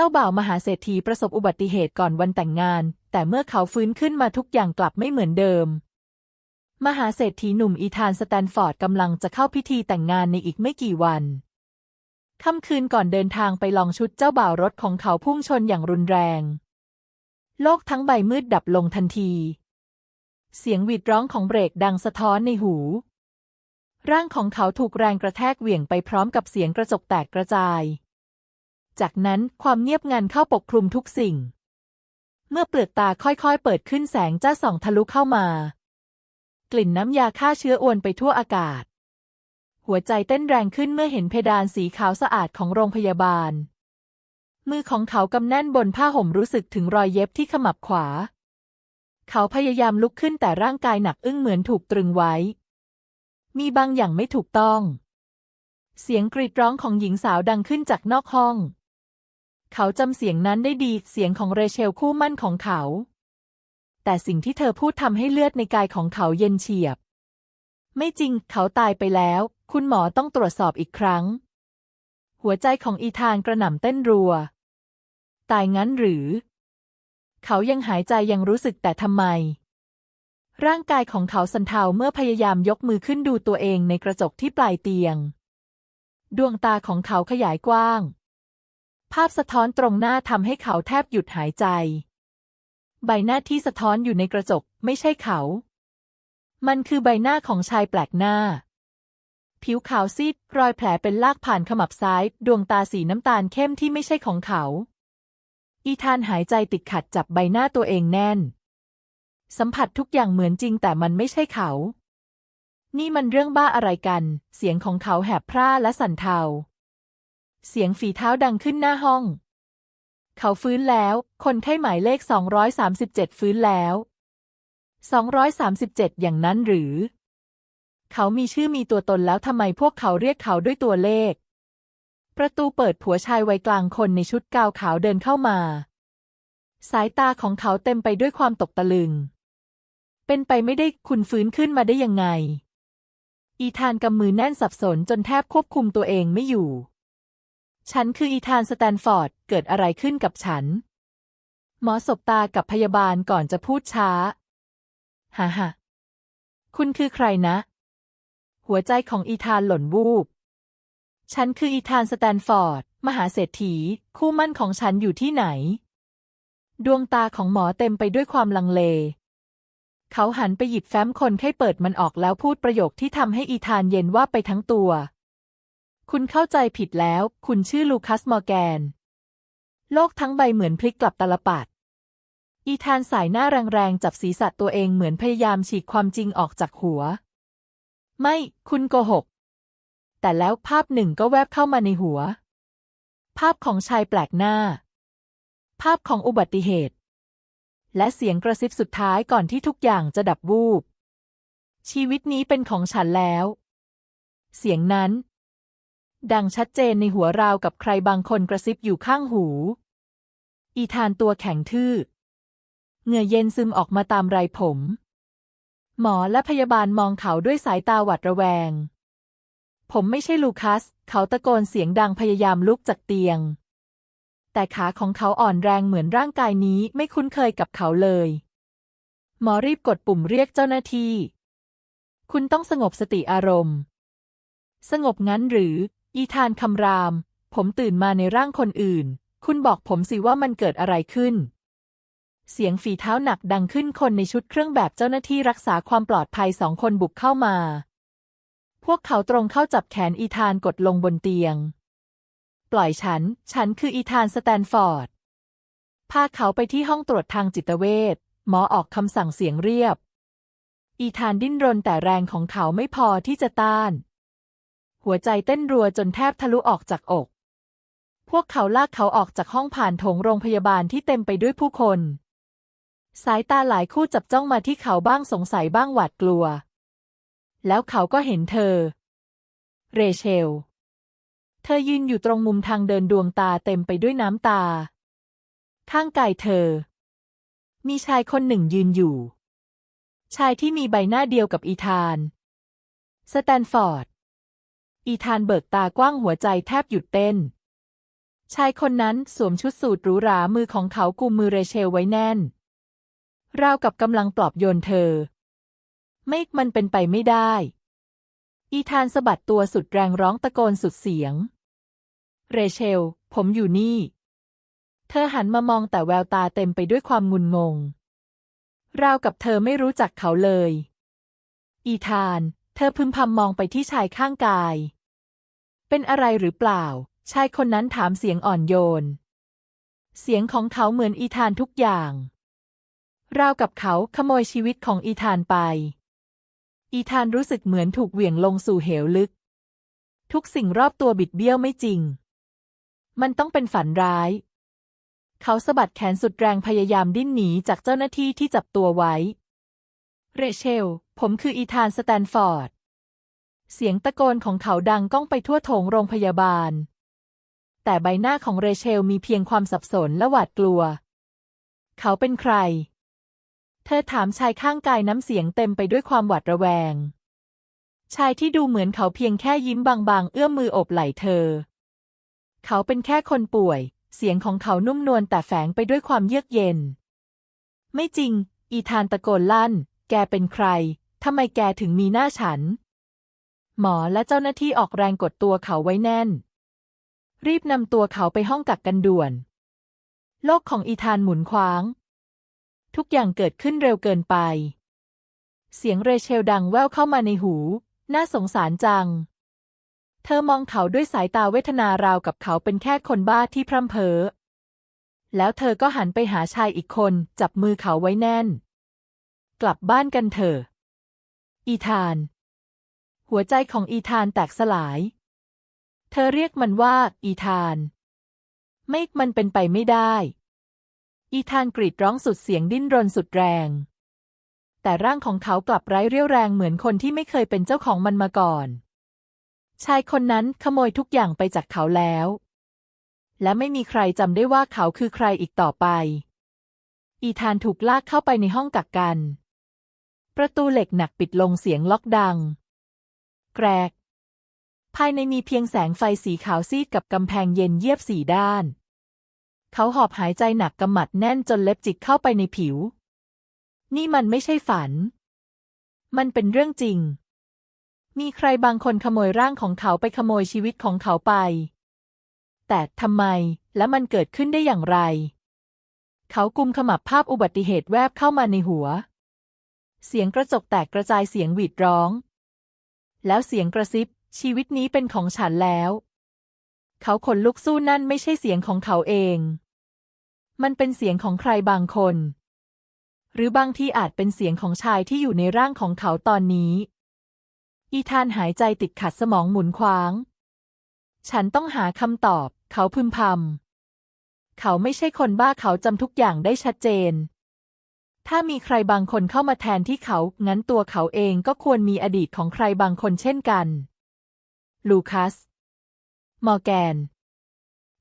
จ้าบ่าวมหาเศรษฐีประสบอุบัติเหตุก่อนวันแต่งงาน แต่เมื่อเขาฟื้นขึ้นมาทุกอย่างกลับไม่เหมือนเดิม มหาเศรษฐีหนุ่มอีธานสแตนฟอร์ดกำลังจะเข้าพิธีแต่งงานในอีกไม่กี่วันค่ำคืนก่อนเดินทางไปลองชุดเจ้าบ่าวรถของเขาพุ่งชนอย่างรุนแรง โลกทั้งใบมืดดับลงทันที เสียงหวีดร้องของเบรกดังสะท้อนในหู ร่างของเขาถูกแรงกระแทกเหวี่ยงไปพร้อมกับเสียงกระจกแตกกระจาย จากนั้นความเงียบงันเข้าปกคลุมทุกสิ่ง เมื่อเปลือกตาค่อยๆ เปิดขึ้นแสงจ้าส่องทะลุเข้ามา กลิ่นน้ำยาฆ่าเชื้ออวนไปทั่วอากาศ หัวใจเต้นแรงขึ้นเมื่อเห็นเพดานสีขาวสะอาดของโรงพยาบาล มือของเขากำแน่นบนผ้าห่มรู้สึกถึงรอยเย็บที่ขมับขวา เขาพยายามลุกขึ้นแต่ร่างกายหนักอึ้งเหมือนถูกตรึงไว้ มีบางอย่างไม่ถูกต้องเสียงกรีดร้องของหญิงสาวดังขึ้นจากนอกห้อง เขาจำเสียงนั้นได้ดีเสียงของเรเชลคู่มั่นของเขา แต่สิ่งที่เธอพูดทำให้เลือดในกายของเขาเย็นเฉียบ ไม่จริงเขาตายไปแล้ว คุณหมอต้องตรวจสอบอีกครั้ง หัวใจของอีธานกระหน่ำเต้นรัว ตายงั้นหรือ เขายังหายใจยังรู้สึกแต่ทำไม ร่างกายของเขาสันเทาเมื่อพยายามยกมือขึ้นดูตัวเองในกระจกที่ปลายเตียง ดวงตาของเขาขยายกว้าง ภาพสะท้อนตรงหน้าทำให้เขาแทบหยุดหายใจ ใบหน้าที่สะท้อนอยู่ในกระจกไม่ใช่เขา มันคือใบหน้าของชายแปลกหน้า ผิวขาวซีดรอยแผลเป็นลากผ่านขมับซ้าย ดวงตาสีน้ำตาลเข้มที่ไม่ใช่ของเขา อีธานหายใจติดขัดจับใบหน้าตัวเองแน่น สัมผัสทุกอย่างเหมือนจริงแต่มันไม่ใช่เขา นี่มันเรื่องบ้าอะไรกัน เสียงของเขาแหบพร่าและสั่นเทา เสียงฝีเท้าดังขึ้นหน้าห้อง เขาฟื้นแล้ว คนไข้หมายเลข 237 ฟื้นแล้ว 237 อย่างนั้นหรือ เขามีชื่อมีตัวตนแล้วทำไมพวกเขาเรียกเขาด้วยตัวเลข ประตูเปิดผัวชายวัยกลางคนในชุดกาวขาวเดินเข้ามา สายตาของเขาเต็มไปด้วยความตกตะลึง เป็นไปไม่ได้คุณฟื้นขึ้นมาได้ยังไงอีธานกำมือแน่นสับสนจนแทบควบคุมตัวเองไม่อยู่ ฉันคืออีธานสแตนฟอร์ด เกิดอะไรขึ้นกับฉัน หมอสบตากับพยาบาลก่อนจะพูดช้า ฮ่าฮ่าคุณคือใครนะ หัวใจของอีธานหล่นวูบ ฉันคืออีธานสแตนฟอร์ด มหาเศรษฐี คู่มั่นของฉันอยู่ที่ไหน ดวงตาของหมอเต็มไปด้วยความลังเล เขาหันไปหยิบแฟ้มคนไข้เปิดมันออกแล้วพูดประโยคที่ทำให้อีธานเย็นว่าไปทั้งตัว คุณเข้าใจผิดแล้ว คุณชื่อลูคัส มอร์แกน โลกทั้งใบเหมือนพลิกกลับตลปัด อีธานสายหน้าแรงๆ จับศีรษะตัวเองเหมือนพยายามฉีกความจริงออกจากหัว ไม่ คุณโกหก แต่แล้วภาพหนึ่งก็แวบเข้ามาในหัว ภาพของชายแปลกหน้า ภาพของอุบัติเหตุ และเสียงกระซิบสุดท้ายก่อนที่ทุกอย่างจะดับวูบ ชีวิตนี้เป็นของฉันแล้ว เสียงนั้น ดังชัดเจนในหัวราวกับใครบางคนกระซิบอยู่ข้างหู อีธานตัวแข็งทื่อ เหงื่อเย็นซึมออกมาตามไรผม หมอและพยาบาลมองเขาด้วยสายตาหวาดระแวง ผมไม่ใช่ลูคัส เขาตะโกนเสียงดังพยายามลุกจากเตียง แต่ขาของเขาอ่อนแรงเหมือนร่างกายนี้ไม่คุ้นเคยกับเขาเลย หมอรีบกดปุ่มเรียกเจ้าหน้าที่ คุณต้องสงบสติอารมณ์สงบงั้นหรือ อีธานคำราม ผมตื่นมาในร่างคนอื่น คุณบอกผมสิว่ามันเกิดอะไรขึ้น เสียงฝีเท้าหนักดังขึ้นคนในชุดเครื่องแบบเจ้าหน้าที่รักษาความปลอดภัยสองคนบุกเข้ามา พวกเขาตรงเข้าจับแขนอีธานกดลงบนเตียง ปล่อยฉัน ฉันคืออีธานสแตนฟอร์ด พาเขาไปที่ห้องตรวจทางจิตเวช หมอออกคำสั่งเสียงเรียบอีธานดิ้นรนแต่แรงของเขาไม่พอที่จะต้าน หัวใจเต้นรัวจนแทบทะลุออกจากอก พวกเขาลากเขาออกจากห้องผ่านโถงโรงพยาบาลที่เต็มไปด้วยผู้คน สายตาหลายคู่จับจ้องมาที่เขาบ้างสงสัยบ้างหวาดกลัว แล้วเขาก็เห็นเธอ เรเชล เธอยืนอยู่ตรงมุมทางเดินดวงตาเต็มไปด้วยน้ำตา ข้างกายเธอ มีชายคนหนึ่งยืนอยู่ ชายที่มีใบหน้าเดียวกับอีธาน สแตนฟอร์ด อีธานเบิกตากว้างหัวใจแทบหยุดเต้น ชายคนนั้นสวมชุดสูทหรูหรามือของเขากุมมือเรเชลไว้แน่น ราวกับกำลังปลอบโยนเธอ ไม่มันเป็นไปไม่ได้ อีธานสะบัดตัวสุดแรงร้องตะโกนสุดเสียง เรเชล ผมอยู่นี่ เธอหันมามองแต่แววตาเต็มไปด้วยความงุนงง ราวกับเธอไม่รู้จักเขาเลย อีธานเธอพึมพำมองไปที่ชายข้างกาย เป็นอะไรหรือเปล่า ชายคนนั้นถามเสียงอ่อนโยน เสียงของเขาเหมือนอีธานทุกอย่าง ราวกับเขาขโมยชีวิตของอีธานไป อีธานรู้สึกเหมือนถูกเหวี่ยงลงสู่เหวลึก ทุกสิ่งรอบตัวบิดเบี้ยวไม่จริง มันต้องเป็นฝันร้าย เขาสะบัดแขนสุดแรงพยายามดิ้นหนีจากเจ้าหน้าที่ที่จับตัวไว้ เรเชล ผมคืออีธานสแตนฟอร์ด เสียงตะโกนของเขาดังก้องไปทั่วโถงโรงพยาบาล แต่ใบหน้าของเรเชลมีเพียงความสับสนและหวาดกลัว เขาเป็นใคร เธอถามชายข้างกายน้ำเสียงเต็มไปด้วยความหวาดระแวง ชายที่ดูเหมือนเขาเพียงแค่ยิ้มบางๆ เอื้อมมือโอบไหล่เธอ เขาเป็นแค่คนป่วย เสียงของเขานุ่มนวลแต่แฝงไปด้วยความเยือกเย็น ไม่จริง อีธานตะโกนลั่น แกเป็นใครทำไมแกถึงมีหน้าฉัน หมอและเจ้าหน้าที่ออกแรงกดตัวเขาไว้แน่น รีบนำตัวเขาไปห้องกักกันด่วน โลกของอีธานหมุนคว้าง ทุกอย่างเกิดขึ้นเร็วเกินไป เสียงเรเชลดังแว่วเข้ามาในหู น่าสงสารจัง เธอมองเขาด้วยสายตาเวทนาราวกับเขาเป็นแค่คนบ้าที่พร่ำเพ้อ แล้วเธอก็หันไปหาชายอีกคน จับมือเขาไว้แน่น กลับบ้านกันเถอะ อีธาน หัวใจของอีธานแตกสลาย เธอเรียกมันว่า อีธาน ไม่มันเป็นไปไม่ได้ อีธานกรีดร้องสุดเสียงดิ้นรนสุดแรง แต่ร่างของเขากลับไร้เรี่ยวแรงเหมือนคนที่ไม่เคยเป็นเจ้าของมันมาก่อน ชายคนนั้นขโมยทุกอย่างไปจากเขาแล้ว และไม่มีใครจำได้ว่าเขาคือใครอีกต่อไป อีธานถูกลากเข้าไปในห้องกักกัน ประตูเหล็กหนักปิดลงเสียงล็อกดัง แกรก ภายในมีเพียงแสงไฟสีขาวซีดกับกำแพงเย็นเยียบสี่ด้าน เขาหอบหายใจหนักกำหมัดแน่นจนเล็บจิกเข้าไปในผิว นี่มันไม่ใช่ฝัน มันเป็นเรื่องจริง มีใครบางคนขโมยร่างของเขาไปขโมยชีวิตของเขาไป แต่ทำไมและมันเกิดขึ้นได้อย่างไร เขากุมขมับภาพอุบัติเหตุแวบเข้ามาในหัวเสียงกระจกแตกกระจายเสียงหวีดร้อง แล้วเสียงกระซิบ ชีวิตนี้เป็นของฉันแล้ว เขาขนลุกสู้นั่นไม่ใช่เสียงของเขาเอง มันเป็นเสียงของใครบางคน หรือบางที่อาจเป็นเสียงของชายที่อยู่ในร่างของเขาตอนนี้ อีธานหายใจติดขัดสมองหมุนคว้าง ฉันต้องหาคำตอบ เขาพึมพำเขาไม่ใช่คนบ้าเขาจำทุกอย่างได้ชัดเจน ถ้ามีใครบางคนเข้ามาแทนที่เขา งั้นตัวเขาเองก็ควรมีอดีตของใครบางคนเช่นกัน ลูคัส มอร์แกน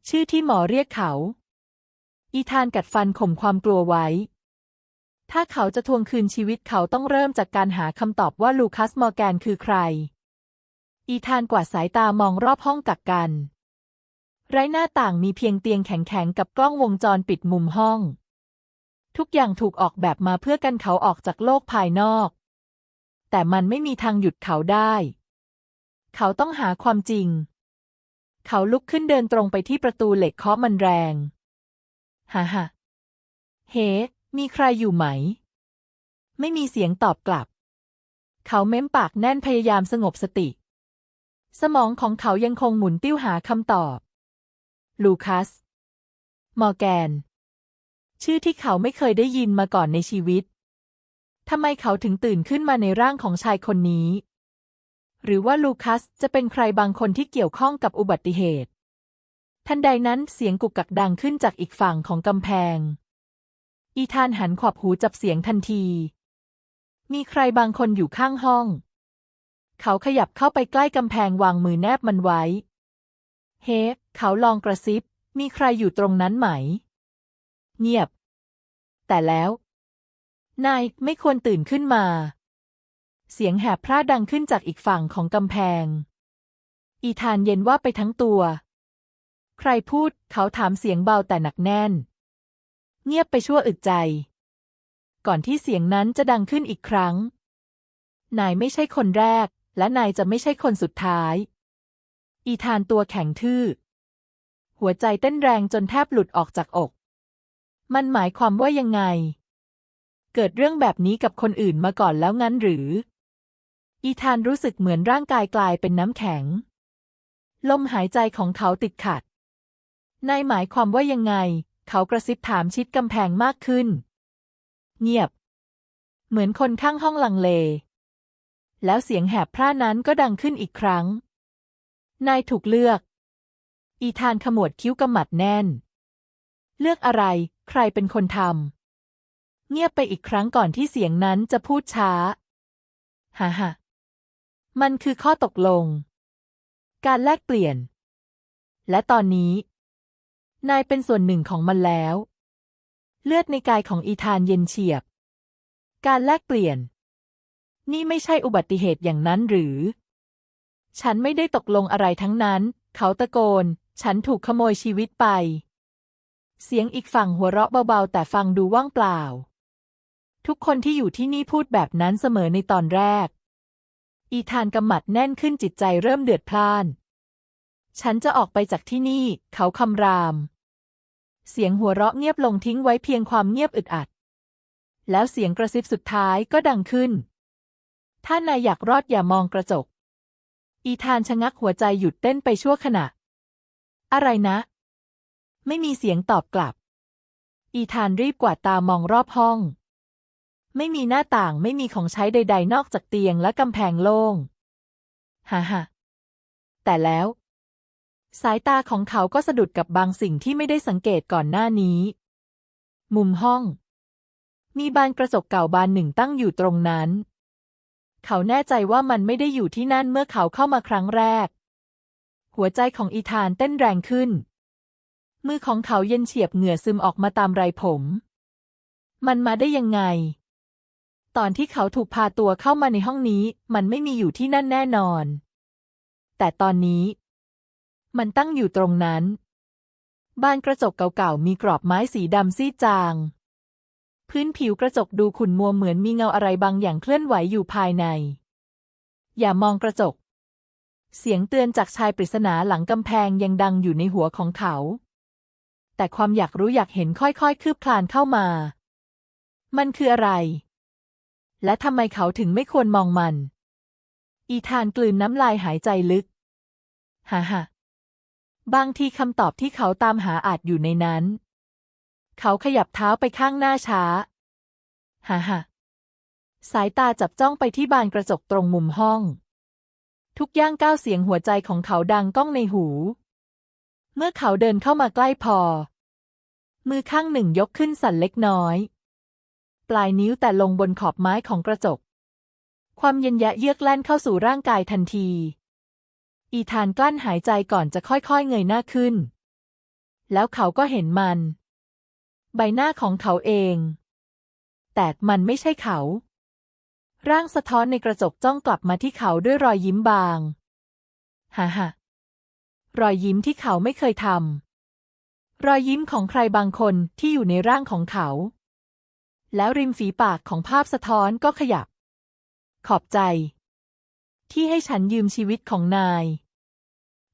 ชื่อที่หมอเรียกเขา อีธานกัดฟันข่มความกลัวไว้ ถ้าเขาจะทวงคืนชีวิตเขาต้องเริ่มจากการหาคำตอบว่าลูคัส มอร์แกนคือใคร อีธานกวาดสายตามองรอบห้องกักกัน ไร้หน้าต่างมีเพียงเตียงแข็งๆกับกล้องวงจรปิดมุมห้อง ทุกอย่างถูกออกแบบมาเพื่อกันเขาออกจากโลกภายนอก แต่มันไม่มีทางหยุดเขาได้ เขาต้องหาความจริง เขาลุกขึ้นเดินตรงไปที่ประตูเหล็กเคาะมันแรงฮ่าฮ่าเฮ้มีใครอยู่ไหม ไม่มีเสียงตอบกลับ เขาเม้มปากแน่นพยายามสงบสติ สมองของเขายังคงหมุนติ้วหาคำตอบ ลูคัส มอร์แกน ชื่อที่เขาไม่เคยได้ยินมาก่อนในชีวิต ทำไมเขาถึงตื่นขึ้นมาในร่างของชายคนนี้ หรือว่าลูคัสจะเป็นใครบางคนที่เกี่ยวข้องกับอุบัติเหตุ ทันใดนั้นเสียงกุกกักดังขึ้นจากอีกฝั่งของกำแพง อีธานหันขอบหูจับเสียงทันที มีใครบางคนอยู่ข้างห้อง เขาขยับเข้าไปใกล้กำแพงวางมือแนบมันไว้ เฮ้เขาลองกระซิบ มีใครอยู่ตรงนั้นไหม เงียบ แต่แล้ว นายไม่ควรตื่นขึ้นมา เสียงแหบพร่าดังขึ้นจากอีกฝั่งของกำแพง อีธานเย็นว่าไปทั้งตัว ใครพูดเขาถามเสียงเบาแต่หนักแน่น เงียบไปชั่วอึดใจ ก่อนที่เสียงนั้นจะดังขึ้นอีกครั้ง นายไม่ใช่คนแรก และนายจะไม่ใช่คนสุดท้าย อีธานตัวแข็งทื่อหัวใจเต้นแรงจนแทบหลุดออกจากอก มันหมายความว่ายังไง เกิดเรื่องแบบนี้กับคนอื่นมาก่อนแล้วงั้นหรือ อีธานรู้สึกเหมือนร่างกายกลายเป็นน้ำแข็ง ลมหายใจของเขาติดขัด นายหมายความว่ายังไง เขากระซิบถามชิดกำแพงมากขึ้น เงียบ เหมือนคนข้างห้องลังเล แล้วเสียงแหบพร่านั้นก็ดังขึ้นอีกครั้ง นายถูกเลือก อีธานขมวดคิ้วกำหมัดแน่น เลือกอะไร ใครเป็นคนทำเงียบไปอีกครั้งก่อนที่เสียงนั้นจะพูดช้าฮ่าฮ่ามันคือข้อตกลง การแลกเปลี่ยน และตอนนี้ นายเป็นส่วนหนึ่งของมันแล้ว เลือดในกายของอีธานเย็นเฉียบ การแลกเปลี่ยน นี่ไม่ใช่อุบัติเหตุอย่างนั้นหรือ ฉันไม่ได้ตกลงอะไรทั้งนั้น เขาตะโกน ฉันถูกขโมยชีวิตไป เสียงอีกฝั่งหัวเราะเบาๆ แต่ฟังดูว่างเปล่า ทุกคนที่อยู่ที่นี่พูดแบบนั้นเสมอในตอนแรก อีธานกำหมัดแน่นขึ้นจิตใจเริ่มเดือดพล่าน ฉันจะออกไปจากที่นี่ เขาคำราม เสียงหัวเราะเงียบลงทิ้งไว้เพียงความเงียบอึดอัด แล้วเสียงกระซิบสุดท้ายก็ดังขึ้น ถ้านายอยากรอดอย่ามองกระจก อีธานชะงักหัวใจหยุดเต้นไปชั่วขณะ อะไรนะ ไม่มีเสียงตอบกลับ อีธานรีบกวาดตามองรอบห้อง ไม่มีหน้าต่างไม่มีของใช้ใด ๆ นอกจากเตียงและกำแพงโล่งฮ่าฮ่าแต่แล้ว สายตาของเขาก็สะดุดกับบางสิ่งที่ไม่ได้สังเกตก่อนหน้านี้ มุมห้อง มีบานกระจกเก่าบานหนึ่งตั้งอยู่ตรงนั้น เขาแน่ใจว่ามันไม่ได้อยู่ที่นั่นเมื่อเขาเข้ามาครั้งแรก หัวใจของอีธานเต้นแรงขึ้น มือของเขาเย็นเฉียบเหงื่อซึมออกมาตามไรผม มันมาได้ยังไง ตอนที่เขาถูกพาตัวเข้ามาในห้องนี้ มันไม่มีอยู่ที่นั่นแน่นอน แต่ตอนนี้ มันตั้งอยู่ตรงนั้นบ้านกระจกเก่าๆมีกรอบไม้สีดำซีดจาง พื้นผิวกระจกดูขุ่นมัวเหมือนมีเงาอะไรบางอย่างเคลื่อนไหวอยู่ภายใน อย่ามองกระจก เสียงเตือนจากชายปริศนาหลังกำแพงยังดังอยู่ในหัวของเขา แต่ความอยากรู้อยากเห็นค่อยๆ คืบคลานเข้ามา มันคืออะไร และทำไมเขาถึงไม่ควรมองมัน อีธานกลืนน้ำลายหายใจลึก ฮ่าฮ่าบางทีคำตอบที่เขาตามหาอาจอยู่ในนั้น เขาขยับเท้าไปข้างหน้าช้า ฮ่าฮ่าสายตาจับจ้องไปที่บานกระจกตรงมุมห้อง ทุกย่างก้าวเสียงหัวใจของเขาดังก้องในหู เมื่อเขาเดินเข้ามาใกล้พอ มือข้างหนึ่งยกขึ้นสั่นเล็กน้อย ปลายนิ้วแต่ลงบนขอบไม้ของกระจก ความเย็นยะเยือกแล่นเข้าสู่ร่างกายทันที อีธานกลั้นหายใจก่อนจะค่อยๆเงยหน้าขึ้น แล้วเขาก็เห็นมัน ใบหน้าของเขาเอง แต่มันไม่ใช่เขา ร่างสะท้อนในกระจกจ้องกลับมาที่เขาด้วยรอยยิ้มบาง ฮ่าฮ่า รอยยิ้มที่เขาไม่เคยทำรอยยิ้มของใครบางคนที่อยู่ในร่างของเขา แล้วริมฝีปากของภาพสะท้อนก็ขยับ ขอบใจ ที่ให้ฉันยืมชีวิตของนาย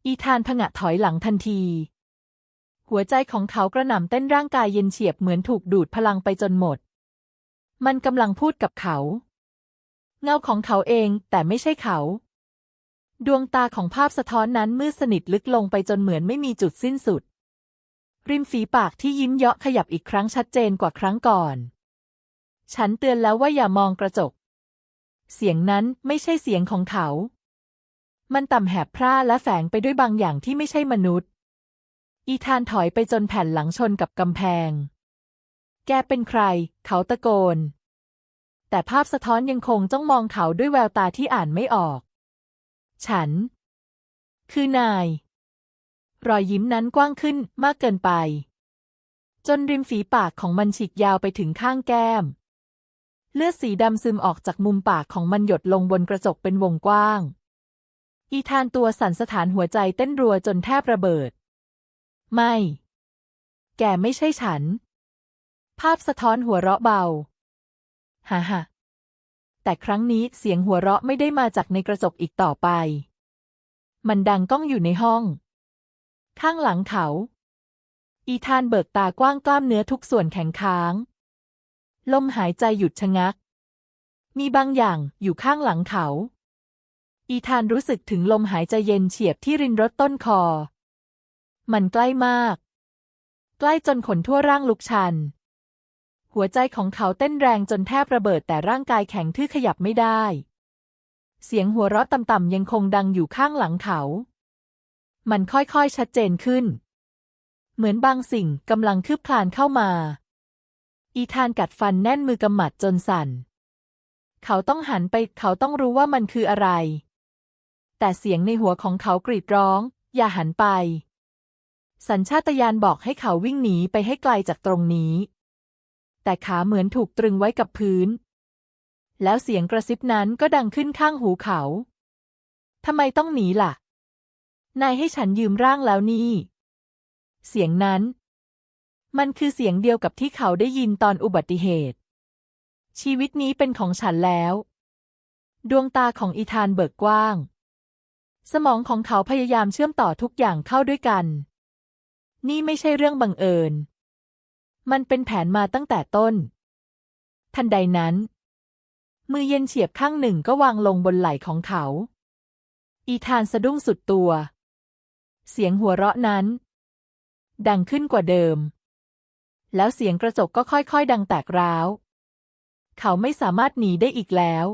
อีธานผงะถอยหลังทันที หัวใจของเขากระหน่ำเต้นร่างกายเย็นเฉียบเหมือนถูกดูดพลังไปจนหมด มันกำลังพูดกับเขา เงาของเขาเองแต่ไม่ใช่เขา ดวงตาของภาพสะท้อนนั้นมืดสนิทลึกลงไปจนเหมือนไม่มีจุดสิ้นสุด ริมฝีปากที่ยิ้มเยาะขยับอีกครั้งชัดเจนกว่าครั้งก่อน ฉันเตือนแล้วว่าอย่ามองกระจก เสียงนั้นไม่ใช่เสียงของเขา มันต่ำแหบพร่าและแฝงไปด้วยบางอย่างที่ไม่ใช่มนุษย์ อีธานถอยไปจนแผ่นหลังชนกับกำแพง แกเป็นใคร เขาตะโกน แต่ภาพสะท้อนยังคงจ้องมองเขาด้วยแววตาที่อ่านไม่ออก ฉัน คือนาย รอยยิ้มนั้นกว้างขึ้นมากเกินไป จนริมฝีปากของมันฉีกยาวไปถึงข้างแก้ม เลือดสีดำซึมออกจากมุมปากของมันหยดลงบนกระจกเป็นวงกว้าง อีธานตัวสั่นสถานหัวใจเต้นรัวจนแทบระเบิด ไม่ แกไม่ใช่ฉัน ภาพสะท้อนหัวเราะเบา ฮ่าฮ่า แต่ครั้งนี้เสียงหัวเราะไม่ได้มาจากในกระจกอีกต่อไป มันดังก้องอยู่ในห้อง ข้างหลังเขา อีธานเบิกตากว้างกล้ามเนื้อทุกส่วนแข็งค้าง ลมหายใจหยุดชะงัก มีบางอย่างอยู่ข้างหลังเขา อีธานรู้สึกถึงลมหายใจเย็นเฉียบที่รินรถต้นคอ มันใกล้มาก ใกล้จนขนทั่วร่างลุกชัน หัวใจของเขาเต้นแรงจนแทบระเบิดแต่ร่างกายแข็งทื่อขยับไม่ได้ เสียงหัวเราะต่ำๆยังคงดังอยู่ข้างหลังเขา มันค่อยๆชัดเจนขึ้น เหมือนบางสิ่งกำลังคืบคลานเข้ามา อีธานกัดฟันแน่นมือกำหมัดจนสั่น เขาต้องหันไปเขาต้องรู้ว่ามันคืออะไร แต่เสียงในหัวของเขากรีดร้อง อย่าหันไป สัญชาตญาณบอกให้เขาวิ่งหนีไปให้ไกลจากตรงนี้ แต่ขาเหมือนถูกตรึงไว้กับพื้น แล้วเสียงกระซิบนั้นก็ดังขึ้นข้างหูเขาทำไมต้องหนีล่ะ นายให้ฉันยืมร่างแล้วนี่ เสียงนั้น มันคือเสียงเดียวกับที่เขาได้ยินตอนอุบัติเหตุ ชีวิตนี้เป็นของฉันแล้ว ดวงตาของอีธานเบิกกว้าง สมองของเขาพยายามเชื่อมต่อทุกอย่างเข้าด้วยกัน นี่ไม่ใช่เรื่องบังเอิญ มันเป็นแผนมาตั้งแต่ต้น ทันใดนั้น มือเย็นเฉียบข้างหนึ่งก็วางลงบนไหล่ของเขา อีธานสะดุ้งสุดตัว เสียงหัวเราะนั้น ดังขึ้นกว่าเดิม แล้วเสียงกระจกก็ค่อยๆ ดังแตกร้าว เขาไม่สามารถหนีได้อีกแล้ว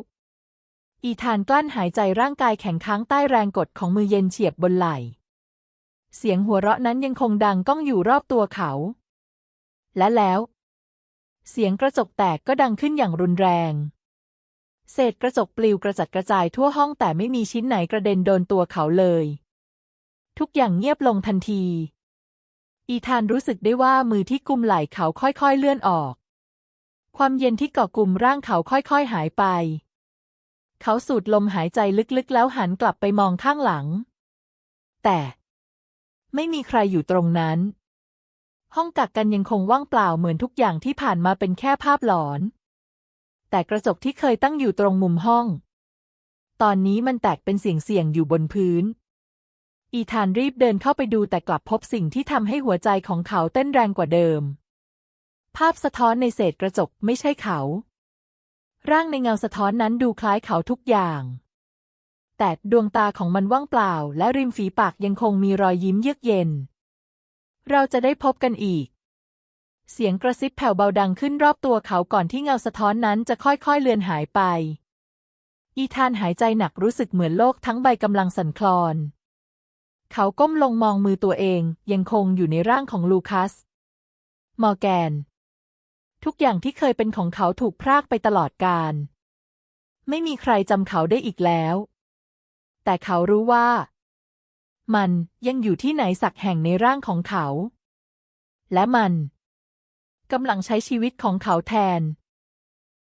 อีธานกลั้นหายใจร่างกายแข็งค้างใต้แรงกดของมือเย็นเฉียบบนไหล่เสียงหัวเราะนั้นยังคงดังก้องอยู่รอบตัวเขา และแล้ว เสียงกระจกแตกก็ดังขึ้นอย่างรุนแรง เศษกระจกปลิวกระจัดกระจายทั่วห้องแต่ไม่มีชิ้นไหนกระเด็นโดนตัวเขาเลย ทุกอย่างเงียบลงทันที อีธานรู้สึกได้ว่ามือที่กุมไหล่เขาค่อยๆเลื่อนออก ความเย็นที่เกาะกลุ่มร่างเขาค่อยๆหายไป เขาสูดลมหายใจลึกๆ แล้วหันกลับไปมองข้างหลัง แต่ ไม่มีใครอยู่ตรงนั้น ห้องกักกันยังคงว่างเปล่าเหมือนทุกอย่างที่ผ่านมาเป็นแค่ภาพหลอน แต่กระจกที่เคยตั้งอยู่ตรงมุมห้อง ตอนนี้มันแตกเป็นเสียงๆอยู่บนพื้น อีธานรีบเดินเข้าไปดูแต่กลับพบสิ่งที่ทำให้หัวใจของเขาเต้นแรงกว่าเดิม ภาพสะท้อนในเศษกระจกไม่ใช่เขา ร่างในเงาสะท้อนนั้นดูคล้ายเขาทุกอย่างแต่ดวงตาของมันว่างเปล่า และริมฝีปากยังคงมีรอยยิ้มเยือกเย็น เราจะได้พบกันอีก เสียงกระซิบแผ่วเบาดังขึ้นรอบตัวเขาก่อนที่เงาสะท้อนนั้นจะค่อยๆเลือนหายไป อีธานหายใจหนักรู้สึกเหมือนโลกทั้งใบกำลังสั่นคลอน เขาก้มลงมองมือตัวเองยังคงอยู่ในร่างของลูคัส มอร์แกน ทุกอย่างที่เคยเป็นของเขาถูกพรากไปตลอดกาลไม่มีใครจำเขาได้อีกแล้ว แต่เขารู้ว่า มันยังอยู่ที่ไหนสักแห่งในร่างของเขา และมันกำลังใช้ชีวิตของเขาแทน